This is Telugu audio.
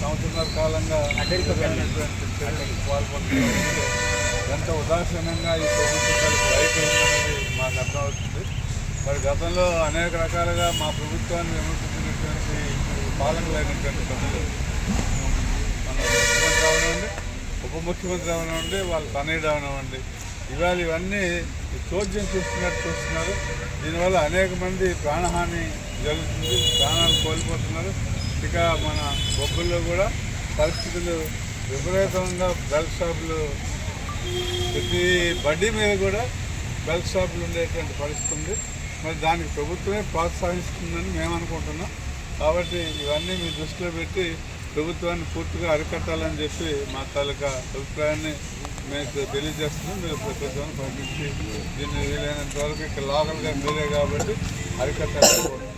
సంవత్సరాల కాలంగా పాల్పడుతున్నారు. ఎంత ఉదాసీనంగా ఈ ప్రభుత్వాలకు రైతు ఉందనేది మాకు అర్థమవుతుంది. మరి గతంలో అనేక రకాలుగా మా ప్రభుత్వాన్ని విమర్శించినటువంటి పాలకులైనటువంటి ప్రజలు మన ముఖ్యమంత్రి అవనివ్వండి ఉప ముఖ్యమంత్రి అవనివ్వండి వాళ్ళ తనయుడు అవనివ్వండి ఇవాళ ఇవన్నీ చోద్యం చూస్తున్నట్టు చూస్తున్నారు. దీనివల్ల అనేక మంది ప్రాణహాని జరుగుతుంది ప్రాణాలు కోల్పోతున్నారు. ఇక మన బొబ్బుల్లో కూడా పరిస్థితులు విపరీతంగా బెల్ట్ షాపులు ప్రతి బడ్డీ మీద కూడా బెల్ట్ షాపులు ఉండేటువంటి పరిస్థితి ఉంది. మరి దానికి ప్రభుత్వమే ప్రోత్సహిస్తుందని మేము అనుకుంటున్నాం. కాబట్టి ఇవన్నీ మీ దృష్టిలో పెట్టి ప్రభుత్వాన్ని పూర్తిగా అరికట్టాలని చెప్పి మా తాలూకా అభిప్రాయాన్ని మేము తెలియజేస్తున్నాం. మీరు ప్రభుత్వాన్ని పంపించి దీన్ని వీలైనంత వరకు ఇక్కడ లోకల్గా మీరే కాబట్టి అరికట్టాలని కోరుతున్నాం